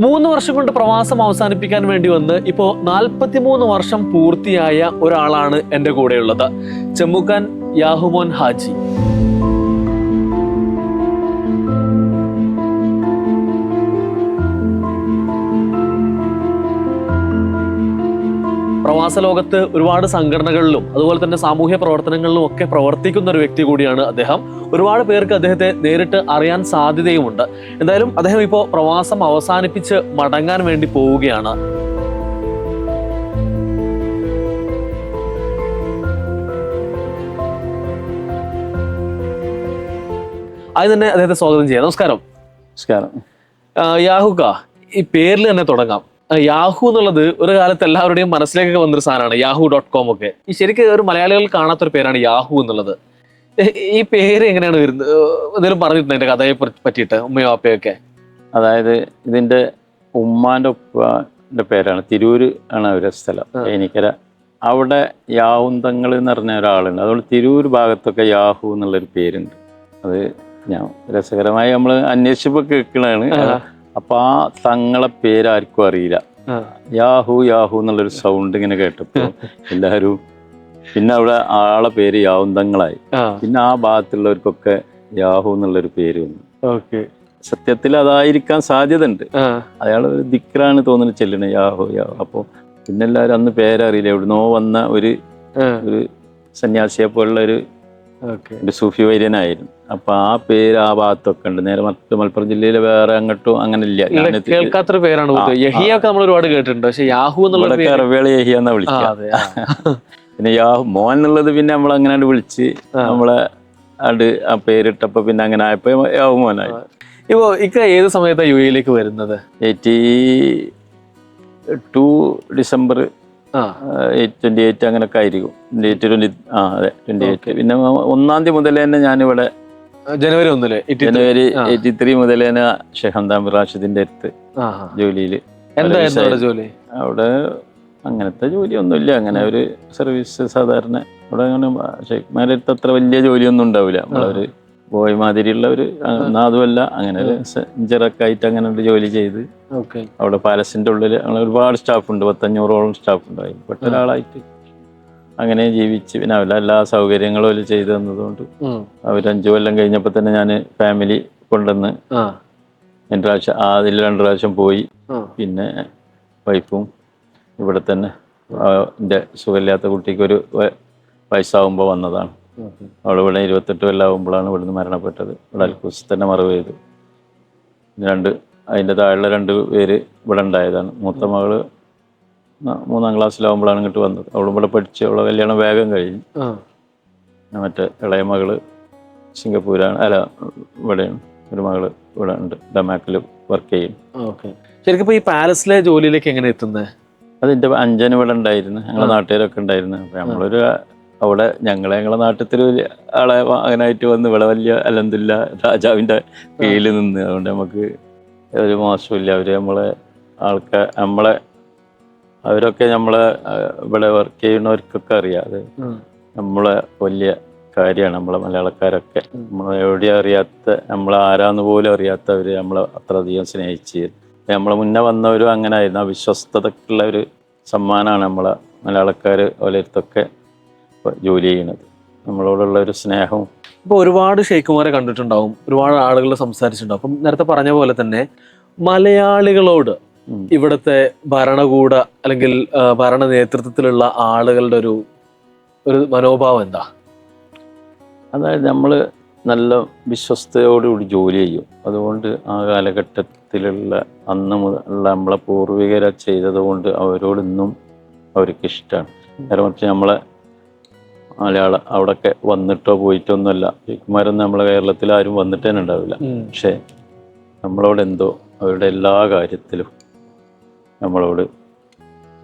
മൂന്ന് വർഷം കൊണ്ട് പ്രവാസം അവസാനിപ്പിക്കാൻ വേണ്ടി വന്ന് ഇപ്പോൾ നാൽപ്പത്തിമൂന്ന് വർഷം പൂർത്തിയായ ഒരാളാണ് എന്റെ കൂടെയുള്ളത്. ചെമ്മുക്കാൻ യാഹുമോൻ ഹാജി. പ്രവാസ ലോകത്ത് ഒരുപാട് സംഘടനകളിലും അതുപോലെ തന്നെ സാമൂഹ്യ പ്രവർത്തനങ്ങളിലും ഒക്കെ പ്രവർത്തിക്കുന്ന ഒരു വ്യക്തി കൂടിയാണ് അദ്ദേഹം. ഒരുപാട് പേർക്ക് അദ്ദേഹത്തെ നേരിട്ട് അറിയാൻ സാധ്യതയുമുണ്ട്. എന്തായാലും അദ്ദേഹം ഇപ്പോൾ പ്രവാസം അവസാനിപ്പിച്ച് മടങ്ങാൻ വേണ്ടി പോവുകയാണ്. അത് തന്നെ അദ്ദേഹത്തെ സ്വാഗതം ചെയ്യാം. നമസ്കാരം. നമസ്കാരം. യാഹുക യാഹുക്ക ഈ പേരിൽ തന്നെ തുടങ്ങാം. യാഹു എന്നുള്ളത് ഒരു കാലത്ത് എല്ലാവരുടെയും മനസ്സിലേക്കൊക്കെ വന്നൊരു സാധനമാണ്. യാഹു ഡോട്ട് കോം ഒക്കെ. ഈ ശരിക്കും ഒരു മലയാളികൾ കാണാത്തൊരു പേരാണ് യാഹു എന്നുള്ളത്. ഈ പേര് എങ്ങനെയാണ് വരുന്നത്? എന്തെങ്കിലും പറഞ്ഞിട്ടുണ്ട് അതിന്റെ കഥയെ പറ്റി- പറ്റിയിട്ട്? ഉമ്മയോ അപ്പയൊക്കെ അതായത് ഇതിന്റെ ഉമ്മാന്റെ ഉപ്പാന്റെ പേരാണ്. തിരൂര് ആണ് അവരുടെ സ്ഥലം. എനിക്കര അവിടെ യാഹുന്തങ്ങൾ എന്ന് പറഞ്ഞ ഒരാളുണ്ട്. അതുകൊണ്ട് തിരൂർ ഭാഗത്തൊക്കെ യാഹു എന്നുള്ളൊരു പേരുണ്ട്. അത് ഞാൻ രസകരമായി നമ്മൾ അന്വേഷിച്ചപ്പോൾ കേൾക്കണതാണ്. അപ്പൊ ആ തങ്ങളെ പേരാർക്കും അറിയില്ല. യാഹു യാഹു എന്നുള്ളൊരു സൗണ്ട് ഇങ്ങനെ കേട്ടപ്പോൾ എല്ലാവരും പിന്നെ അവിടെ ആളെ പേര് യാവുന്തങ്ങളായി തങ്ങളായി. പിന്നെ ആ ഭാഗത്തുള്ളവർക്കൊക്കെ യാഹു എന്നുള്ളൊരു പേര് വന്നു. ഓക്കെ. സത്യത്തിൽ അതായിരിക്കാൻ സാധ്യത ഉണ്ട് ആ. അയാൾ ഒരു ദിക്റാണ് തോന്നുന്നത് ചെല്ലണേ യാഹോ യാഹോ. അപ്പോൾ പിന്നെ എല്ലാവരും അന്ന് പേരറിയില്ല. എവിടുന്നോ വന്ന ഒരു ഒരു സന്യാസിയെ പോലുള്ള ഒരു ഒരു സൂഫി വൈര്യനായിരുന്നു. അപ്പൊ ആ പേര് ആ ഭാഗത്തൊക്കെ ഉണ്ട്. നേരെ മറ്റു മലപ്പുറം ജില്ലയിലെ വേറെ അങ്ങോട്ടും അങ്ങനെ ഇല്ല കേൾക്കാത്ത കേൾക്കാത്തൊരു പേരാണ് ആ, ആ. യഹിയ ഒക്കെ നമ്മൾ ഒരുപാട് കേട്ടിട്ടുണ്ട്. പക്ഷെ യാഹു എന്നുള്ള കറവേള യഹിയ എന്നാ വിളിക്ക വിളിക്കുക. പിന്നെ യാഹു മോൻ എന്നുള്ളത് പിന്നെ നമ്മൾ അങ്ങനെ വിളിച്ച്. നമ്മളെ അത് ആ പേരിട്ടപ്പോ പിന്നെ അങ്ങനെ ആയപ്പോ യാഹു മോനായി. ഇപ്പോ ഇക്ക ഏത് സമയത്താണ് യു എയിലേക്ക് വരുന്നത്? Eighty two December eight twenty eight അങ്ങനെയൊക്കെ ആയിരിക്കും. എയ്റ്റ് ട്വന്റി ആ അതെ ട്വന്റി എയ്റ്റ് പിന്നെ ഒന്നാം തീയതി മുതൽ തന്നെ ഞാനിവിടെ ജനുവരി ഒന്നിൽ ജനുവരി. എയ്റ്റി ത്രീ മുതൽ തന്നെ ഷെയ്ഖ് ഹംദാം റാഷിദിന്റെ അടുത്ത്. ജോലിയിൽ എന്തായിരുന്നു ജോലി? അവിടെ അങ്ങനത്തെ ജോലിയൊന്നുമില്ല. അങ്ങനെ ഒരു സർവീസ് സാധാരണ. അവിടെ അങ്ങനെ ഷെയ്ഖ്മാരുടെ അടുത്ത് അത്ര വലിയ ജോലിയൊന്നും ഉണ്ടാവില്ല. നമ്മളൊരു ബോയ് മാതിരിയുള്ള ഒരു അതുമല്ല അങ്ങനെ ഒരു സെഞ്ചറൊക്കെ ആയിട്ട് അങ്ങനെ ഒരു ജോലി ചെയ്ത്. അവിടെ പാലസിന്റെ ഉള്ളിൽ അങ്ങനെ ഒരുപാട് സ്റ്റാഫ് ഉണ്ട് പത്തഞ്ഞൂറോളം സ്റ്റാഫ് ഉണ്ടായി പെട്ട ഒരാളായിട്ട് അങ്ങനെ ജീവിച്ച് പിന്നെ അവരുടെ എല്ലാ സൗകര്യങ്ങളും അതിൽ ചെയ്തു തന്നതുകൊണ്ട് അവരഞ്ചു കൊല്ലം കഴിഞ്ഞപ്പോൾ തന്നെ ഞാൻ ഫാമിലി കൊണ്ടുവന്ന് രണ്ട് പ്രാവശ്യം അതിൽ രണ്ട് പ്രാവശ്യം പോയി. പിന്നെ വൈഫും ഇവിടെ തന്നെ എന്റെ എന്റെ സുഖമില്ലാത്ത കുട്ടിക്ക് ഒരു വയസ്സാവുമ്പോ വയസ്സാവുമ്പോൾ വന്നതാണ്. അവൾ ഇവിടെ ഇരുപത്തെട്ട് വല്ലാവുമ്പോഴാണ് ഇവിടുന്ന് മരണപ്പെട്ടത്. ഇവിടെ അൽക്കൂസ് തന്നെ മറവ് ചെയ്തു. രണ്ട് അതിന്റെ താഴെയുള്ള രണ്ട് പേര് ഇവിടെ ഉണ്ടായതാണ്. മൂത്ത മകൾ മൂന്നാം ക്ലാസ്സിലാവുമ്പോഴാണ് ഇങ്ങോട്ട് വന്നത്. അവളും ഇവിടെ പഠിച്ച് അവളെ കല്യാണം വേഗം കഴിഞ്ഞു. മറ്റേ ഇളയ മകൾ സിംഗപ്പൂരാണ് അല്ല ഇവിടെയാണ്. ഒരു മകൾ ഇവിടെ ഉണ്ട് ഡമാക്കിൽ വർക്ക് ചെയ്യും. ശരിക്കും ഈ പാലസിലെ ജോലിയിലേക്ക് എങ്ങനെ എത്തുന്നത് അതിന്റെ അഞ്ചന് ഇവിടെ ഉണ്ടായിരുന്നു. ഞങ്ങളെ ആ. നാട്ടുകാരൊക്കെ ഉണ്ടായിരുന്നു. അപ്പം നമ്മളൊരു അവിടെ ഞങ്ങളെ ഞങ്ങളെ നാട്ടിൽ ഒരു വലിയ ആളെ അങ്ങനായിട്ട് വന്ന് ഇവിടെ വലിയ അലന്തില്ല രാജാവിന്റെ കീഴിൽ നിന്ന്. അതുകൊണ്ട് നമുക്ക് ഒരു മോശമില്ല. അവർ നമ്മളെ ആൾക്കാർ നമ്മളെ അവരൊക്കെ നമ്മളെ ഇവിടെ വർക്ക് ചെയ്യുന്നവർക്കൊക്കെ അറിയാം. അത് നമ്മളെ വലിയ കാര്യമാണ്. നമ്മളെ മലയാളക്കാരൊക്കെ. നമ്മൾ നമ്മളെ എവിടെയും അറിയാത്ത നമ്മളെ ആരാന്ന് പോലും അറിയാത്തവർ നമ്മളെ അത്രയധികം സ്നേഹിച്ച്. നമ്മളെ മുന്നേ വന്നവരും അങ്ങനെ ആയിരുന്നു ആ വിശ്വസ്തതക്കുള്ള ഒരു സമ്മാനമാണ് നമ്മളെ മലയാളക്കാർ ഓരോരുത്തൊക്കെ ജോലി ചെയ്യുന്നത്. നമ്മളോടുള്ള ഒരു സ്നേഹവും ഇപ്പൊ ഒരുപാട് ഷെയ്ഖുമാരെ കണ്ടിട്ടുണ്ടാവും. ഒരുപാട് ആളുകൾ സംസാരിച്ചിട്ടുണ്ടാവും. അപ്പം നേരത്തെ പറഞ്ഞ പോലെ തന്നെ മലയാളികളോട് ഇവിടത്തെ ഭരണകൂട അല്ലെങ്കിൽ ഭരണ നേതൃത്വത്തിലുള്ള ആളുകളുടെ ഒരു ഒരു മനോഭാവം എന്താ? അതായത് നമ്മൾ നല്ല വിശ്വസ്തയോടുകൂടി ജോലി ചെയ്യും. അതുകൊണ്ട് ആ കാലഘട്ടത്തിലുള്ള അന്ന് മുതലുള്ള നമ്മളെ പൂർവികരെ ചെയ്തതുകൊണ്ട് അവരോട് ഇന്നും അവർക്ക് ഇഷ്ടമാണ് നേരെ മറിച്ച് നമ്മളെ മലയാള അവിടെയൊക്കെ വന്നിട്ടോ പോയിട്ടോ ഒന്നുമല്ല ഷെയ്ഖുമാരൊന്നും നമ്മളെ കേരളത്തിൽ ആരും വന്നിട്ട് ഉണ്ടാവില്ല പക്ഷേ നമ്മളോട് എന്തോ അവരുടെ എല്ലാ കാര്യത്തിലും നമ്മളോട്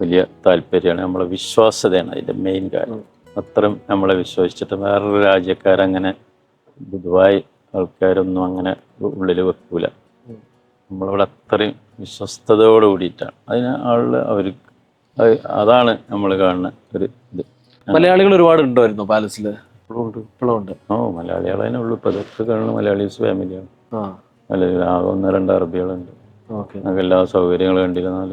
വലിയ താല്പര്യമാണ്. നമ്മളെ വിശ്വാസ്യതയാണ് അതിന്റെ മെയിൻ കാര്യം. അത്രയും നമ്മളെ വിശ്വസിച്ചിട്ട് വേറൊരു രാജ്യക്കാരങ്ങനെ പൊതുവായി ആൾക്കാരൊന്നും അങ്ങനെ ഉള്ളിൽ വെക്കൂല. നമ്മളവിടെ നമ്മളോട് അത്രയും വിശ്വസ്തയോട് കൂടിയിട്ടാണ്. അതിന് ആളുകൾ അവർ അതാണ് നമ്മൾ കാണുന്ന ഒരു ഇത്. മലയാളികൾ ഒരുപാട് ഉണ്ടായിരുന്നു പാലസിൽ ഇപ്പോഴും ഉണ്ട് ഓ മലയാളികളെ തന്നെ ഉള്ളു. ഇപ്പോൾ ഇതൊക്കെ കാണുന്ന മലയാളീസ് ഫാമിലിയാണ് ആ. മലയാളി ആകെ ഒന്ന് രണ്ട് അറബികളുണ്ട്. നമുക്ക് എല്ലാ സൗകര്യങ്ങളും കണ്ടിരുന്നാൽ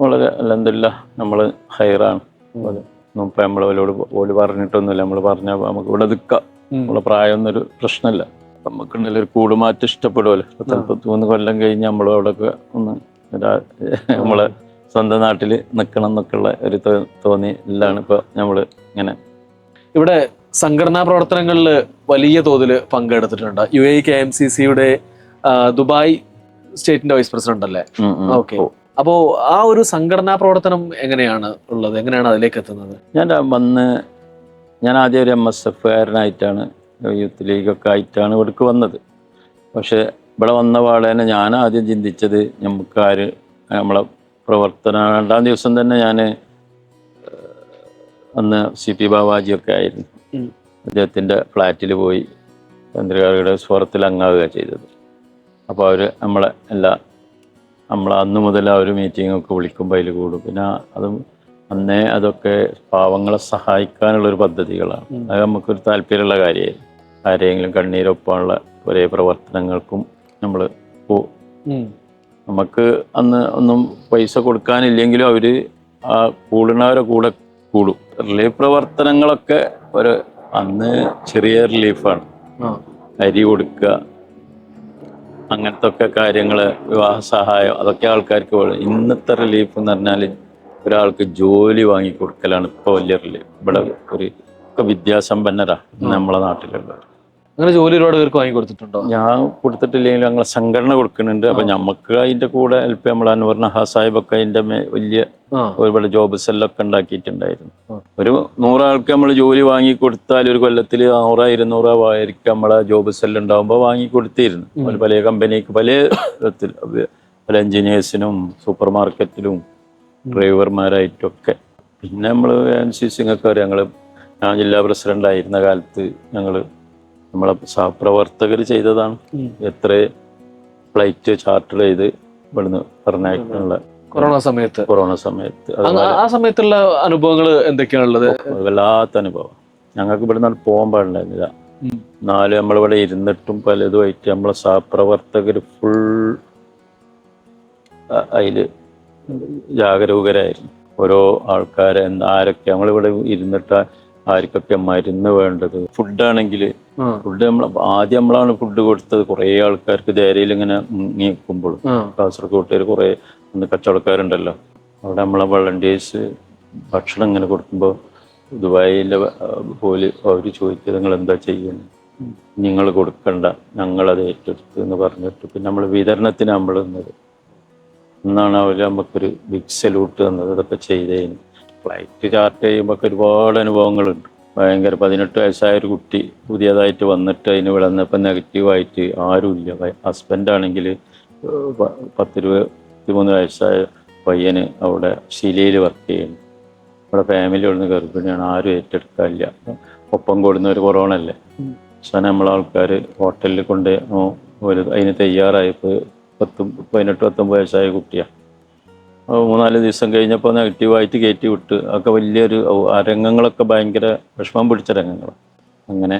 വളരെ അല്ലെന്നില്ല നമ്മൾ ഹയറാണ് ഒന്നും ഇപ്പം നമ്മളോട് ഓൽ പറഞ്ഞിട്ടൊന്നുമില്ല. നമ്മൾ പറഞ്ഞ നമുക്ക് ഇവിടെ നിൽക്കാം നമ്മളെ പ്രായമൊന്നൊരു പ്രശ്നമില്ല. പ്രശ്നമല്ല നമുക്കുണ്ടല്ലോ ഒരു കൂടുമാറ്റം ഇഷ്ടപ്പെടുമല്ലോ ഇപ്പൊ ചിലപ്പോൾ മൂന്ന് കൊല്ലം കഴിഞ്ഞ് നമ്മളോടൊക്കെ ഒന്ന് നമ്മളെ സ്വന്തം നാട്ടിൽ നിൽക്കണം എന്നൊക്കെയുള്ള ഒരു തോ- തോന്നി നമ്മൾ ഇങ്ങനെ. ഇവിടെ സംഘടനാ പ്രവർത്തനങ്ങളിൽ വലിയ തോതിൽ പങ്കെടുത്തിട്ടുണ്ട്. U A K M C സിയുടെ ദുബായ് സ്റ്റേറ്റിന്റെ വൈസ് പ്രസിഡന്റ് അല്ലേ. ഓക്കെ. അപ്പോ ആ ഒരു സംഘടനാ പ്രവർത്തനം എങ്ങനെയാണ് ഉള്ളത്? എങ്ങനെയാണ് അതിലേക്ക് എത്തുന്നത്? ഞാൻ വന്ന് ഞാൻ ആദ്യം ഒരു എം എസ് എഫ് കാരനായിട്ടാണ് യൂത്ത് ലീഗൊക്കെ ആയിട്ടാണ് ഇവിടേക്ക് വന്നത്. പക്ഷെ ഇവിടെ വന്ന പാടേനെ ഞാൻ ആദ്യം ചിന്തിച്ചത് നമുക്ക് ആര് നമ്മളെ പ്രവർത്തന രണ്ടാം ദിവസം തന്നെ ഞാൻ അന്ന് സി പി ബാവാജിയൊക്കെ ആയിരുന്നു. അദ്ദേഹത്തിന്റെ ഫ്ലാറ്റിൽ പോയി ചന്ദ്രകാരിയുടെ സ്വരത്തിൽ അങ്ങാവുക ചെയ്തത്. അപ്പോൾ അവർ നമ്മളെ എല്ലാ നമ്മൾ അന്ന് മുതൽ ആ ഒരു മീറ്റിങ്ങൊക്കെ വിളിക്കുമ്പോൾ അതിൽ കൂടും. പിന്നെ അതും അന്നേ അതൊക്കെ പാവങ്ങളെ സഹായിക്കാനുള്ളൊരു പദ്ധതികളാണ്. അത് നമുക്കൊരു താല്പര്യമുള്ള കാര്യമായിരുന്നു. ആരെങ്കിലും കണ്ണീരൊപ്പമുള്ള ഒരേ പ്രവർത്തനങ്ങൾക്കും നമ്മൾ ഉം. നമുക്ക് അന്ന് ഒന്നും പൈസ കൊടുക്കാനില്ലെങ്കിലും അവർ ആ കൂടുന്നവരെ കൂടെ കൂടും. റിലീഫ് പ്രവർത്തനങ്ങളൊക്കെ ഒരു അന്ന് ചെറിയ റിലീഫാണ്. അരി കൊടുക്കുക അങ്ങനത്തെ ഒക്കെ കാര്യങ്ങൾ വിവാഹ സഹായം അതൊക്കെ ആൾക്കാർക്ക് ഇന്നത്തെ റിലീഫ് എന്ന് പറഞ്ഞാൽ ഒരാൾക്ക് ജോലി വാങ്ങി കൊടുക്കലാണ് ഇപ്പോൾ വലിയ റിലീഫ് ഇവിടെ ഒരു ഒക്കെ വിദ്യാസമ്പന്നരാ നമ്മളെ നാട്ടിലുള്ളവർ അങ്ങനെ ജോലി ഒരുപാട് പേർക്ക് വാങ്ങി കൊടുത്തിട്ടുണ്ടോ? ഞാൻ കൊടുത്തിട്ടില്ലെങ്കിലും ഞങ്ങളെ സംഘടന കൊടുക്കുന്നുണ്ട്. അപ്പൊ നമുക്ക് അതിന്റെ കൂടെ ഹെൽപ്പ് നമ്മൾ അൻവർ നഹാ സാഹിബൊക്കെ അതിന്റെ വലിയ ഒരുപാട് ജോബ് സെല്ലൊക്കെ ഉണ്ടാക്കിയിട്ടുണ്ടായിരുന്നു. ഒരു നൂറാൾക്ക് നമ്മൾ ജോലി വാങ്ങി കൊടുത്താൽ ഒരു കൊല്ലത്തിൽ നൂറോ ഇരുന്നൂറോ ആയിരിക്കും നമ്മളെ ജോബ് സെല്ല് ഉണ്ടാകുമ്പോൾ വാങ്ങി കൊടുത്തിരുന്നു. പല കമ്പനിക്ക് പല വിധത്തിൽ പല എഞ്ചിനീയേഴ്സിനും സൂപ്പർ മാർക്കറ്റിലും ഡ്രൈവർമാരായിട്ടൊക്കെ. പിന്നെ നമ്മൾ എൻ സി സിങ്ങൊക്കെ അറിയാം ഞങ്ങൾ ഞാൻ ജില്ലാ പ്രസിഡന്റ് ആയിരുന്ന കാലത്ത് ഞങ്ങൾ നമ്മളെ സഹപ്രവർത്തകർ ചെയ്തതാണ്. എത്ര ഫ്ലൈറ്റ് ചാർട്ടർ ചെയ്ത് ഇവിടുന്ന് പറഞ്ഞയക്കാനുള്ള കൊറോണ സമയത്ത്. കൊറോണ സമയത്ത്. ആ സമയത്തുള്ള അനുഭവങ്ങൾ എന്തൊക്കെയാണുള്ളത്? വല്ലാത്ത അനുഭവം. ഞങ്ങൾക്ക് ഇവിടെ നിന്ന് പോകാൻ പാടില്ലായിരുന്നില്ല. നാല് നമ്മളിവിടെ ഇരുന്നിട്ടും പലതുമായിട്ട് നമ്മളെ സഹപ്രവർത്തകർ ഫുൾ അതിൽ ജാഗരൂകരായിരുന്നു. ഓരോ ആൾക്കാരെ ആരൊക്കെ നമ്മളിവിടെ ഇരുന്നിട്ട് ആർക്കൊക്കെ മരുന്ന് വേണ്ടത് ഫുഡാണെങ്കിൽ ഫുഡ് നമ്മൾ ആദ്യം നമ്മളാണ് ഫുഡ് കൊടുത്തത്. കുറേ ആൾക്കാർക്ക് ധൈര്യയിൽ ഇങ്ങനെ മുങ്ങി നിൽക്കുമ്പോൾ കാസർഗോട്ടുകാർ കുറേ അന്ന് കച്ചവടക്കാരുണ്ടല്ലോ. അവിടെ നമ്മളെ വളണ്ടിയേഴ്സ് ഭക്ഷണം ഇങ്ങനെ കൊടുക്കുമ്പോൾ ദുബായിലെ പോലെ അവർ ചോദിച്ചത് നിങ്ങൾ എന്താ ചെയ്യുന്നത് നിങ്ങൾ കൊടുക്കണ്ട. ഞങ്ങളത് ഏറ്റെടുത്ത് എന്ന് പറഞ്ഞിട്ട് പിന്നെ നമ്മൾ വിതരണത്തിന് നമ്മൾ നിന്നത്. എന്നാണ് അവർ നമുക്കൊരു ബിഗ് സല്യൂട്ട് തന്നത്. ഇതൊക്കെ ചെയ്തതിന് ഫ്ലൈറ്റ് ചാർട്ട് ചെയ്യുമ്പോൾ ഒരുപാട് അനുഭവങ്ങളുണ്ട്. ഭയങ്കര പതിനെട്ട് വയസ്സായ ഒരു കുട്ടി പുതിയതായിട്ട് വന്നിട്ട് അതിന് വിളന്നപ്പോൾ നെഗറ്റീവായിട്ട് ആരുമില്ല. ഹസ്ബൻഡാണെങ്കിൽ പത്തിരുപത്തിമൂന്ന് വയസ്സായ പയ്യന് അവിടെ ശിലയിൽ വർക്ക് ചെയ്യുന്നു. അവിടെ ഫാമിലി ഉള്ള ഗർഭിണിയാണ് ആരും ഏറ്റെടുക്കാനില്ല. ഒപ്പം കൂടുന്ന ഒരു കൊറോണ അല്ലേ. അവസാനം നമ്മളെ ആൾക്കാർ ഹോട്ടലിൽ കൊണ്ട് ഒരു അതിന് തയ്യാറായപ്പോൾ പത്തും പതിനെട്ട് പത്തൊമ്പത് വയസ്സായ കുട്ടിയാണ് മൂന്നാൽ ദിവസം കഴിഞ്ഞപ്പോൾ നെഗറ്റീവായിട്ട് കയറ്റി വിട്ട്. ഒക്കെ വലിയൊരു ആ രംഗങ്ങളൊക്കെ ഭയങ്കര വിഷമം പിടിച്ച രംഗങ്ങളാണ് അങ്ങനെ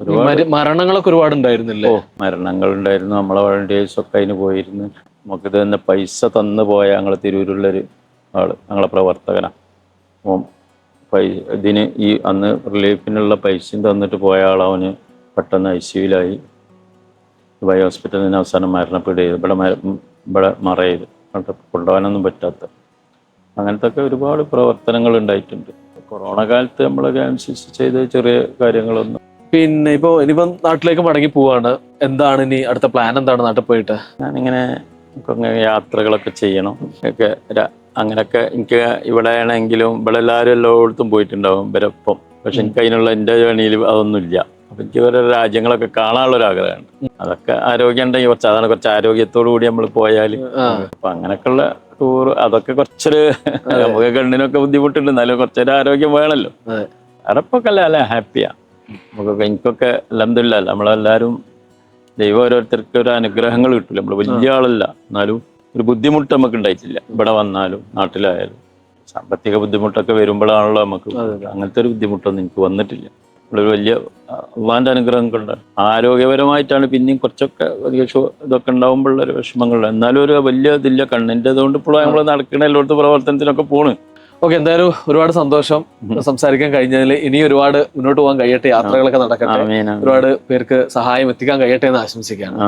ഒരുപാട് മരണങ്ങളൊക്കെ ഒരുപാട് ഉണ്ടായിരുന്നില്ലേ ഓ മരണങ്ങളുണ്ടായിരുന്നു. നമ്മളെ വളണ്ടിയേഴ്സ് ഒക്കെ അതിന് പോയിരുന്നു. നമുക്കിത് തന്നെ പൈസ തന്നു പോയ ഞങ്ങളെ തിരൂരുള്ളൊരു ആൾ ഞങ്ങളെ പ്രവർത്തകനാണ് അപ്പം പൈ ഇതിന് ഈ അന്ന് റിലീഫിനുള്ള പൈസയും തന്നിട്ട് പോയ ആളവന് പെട്ടെന്ന് ഐ സിയുലായി ദുബായ് ഹോസ്പിറ്റലിന് അവസാനം മരണപ്പെടുകയത് ഇവിടെ ഇവിടെ മറയത് കൊണ്ടുപോകാനൊന്നും പറ്റാത്ത. അങ്ങനത്തെ ഒക്കെ ഒരുപാട് പ്രവർത്തനങ്ങൾ ഉണ്ടായിട്ടുണ്ട്. കൊറോണ കാലത്ത് നമ്മളൊക്കെ അനുസരിച്ച് ചെയ്ത ചെറിയ കാര്യങ്ങളൊന്നും. പിന്നെ ഇപ്പൊ ഇനിയിപ്പം നാട്ടിലേക്ക് മടങ്ങി പോവാണ്. എന്താണ് ഇനി അടുത്ത പ്ലാൻ എന്താണ് നാട്ടിൽ പോയിട്ട്? ഞാനിങ്ങനെ ഇങ്ങനെ യാത്രകളൊക്കെ ചെയ്യണം. ഒക്കെ അങ്ങനെയൊക്കെ എനിക്ക് ഇവിടെ ആണെങ്കിലും ഇവിടെ എല്ലാവരും എല്ലായിടത്തും പോയിട്ടുണ്ടാവും. ഇവരൊപ്പം. പക്ഷെ എനിക്ക് അതിനുള്ള എന്റെ ജേണിയിൽ അതൊന്നുമില്ല. അപ്പൊ എനിക്ക് ഓരോ രാജ്യങ്ങളൊക്കെ കാണാനുള്ള ഒരു ആഗ്രഹമുണ്ട്. അതൊക്കെ ആരോഗ്യം ഉണ്ടെങ്കിൽ കുറച്ച് അതാണ് കുറച്ച് ആരോഗ്യത്തോടു കൂടി നമ്മൾ പോയാൽ അപ്പം അങ്ങനെയൊക്കെ അങ്ങനെയൊക്കെയുള്ള ടൂർ അതൊക്കെ കുറച്ചൊരു നമുക്ക് കണ്ണിനൊക്കെ ബുദ്ധിമുട്ടുണ്ട്. എന്നാലും കുറച്ചൊരു ആരോഗ്യം വേണമല്ലോ. അടപ്പൊക്കെ അല്ല അല്ലേ ഹാപ്പിയാ. നമുക്ക് എനിക്കൊക്കെ അലഹമില്ല നമ്മളെല്ലാവരും ദൈവം ഓരോരുത്തർക്ക് ഒരു അനുഗ്രഹങ്ങൾ കിട്ടില്ല നമ്മൾ വലിയ ആളല്ല. എന്നാലും ഒരു ബുദ്ധിമുട്ട് നമുക്ക് ഉണ്ടായിട്ടില്ല. ഇവിടെ വന്നാലും നാട്ടിലായാലും. സാമ്പത്തിക ബുദ്ധിമുട്ടൊക്കെ വരുമ്പോഴാണല്ലോ നമുക്ക്. അങ്ങനത്തെ ഒരു ബുദ്ധിമുട്ടൊന്നും എനിക്ക് വന്നിട്ടില്ല. ഒരു വലിയ അള്ളാന്റെ അനുഗ്രഹം കൊണ്ട് ആരോഗ്യപരമായിട്ടാണ് പിന്നെയും കുറച്ചൊക്കെ ഇതൊക്കെ ഉണ്ടാകുമ്പോഴുള്ള ഒരു വിഷമങ്ങൾ എന്നാലും ഒരു വലിയ ഇതില്ല. കണ്ണിന്റെ അതുകൊണ്ട് ഇപ്പോഴും നമ്മൾ നടക്കുന്ന എല്ലായിടത്തും പ്രവർത്തനത്തിനൊക്കെ പോണ്. ഓക്കെ എന്തായാലും ഒരുപാട് സന്തോഷം സംസാരിക്കാൻ കഴിഞ്ഞതിൽ. ഇനി ഒരുപാട് മുന്നോട്ട് പോകാൻ കഴിയട്ടെ. യാത്രകളൊക്കെ നടക്കട്ടെ. ഒരുപാട് പേർക്ക് സഹായം എത്തിക്കാൻ കഴിയട്ടെ എന്ന് ആശംസിക്കുകയാണ്.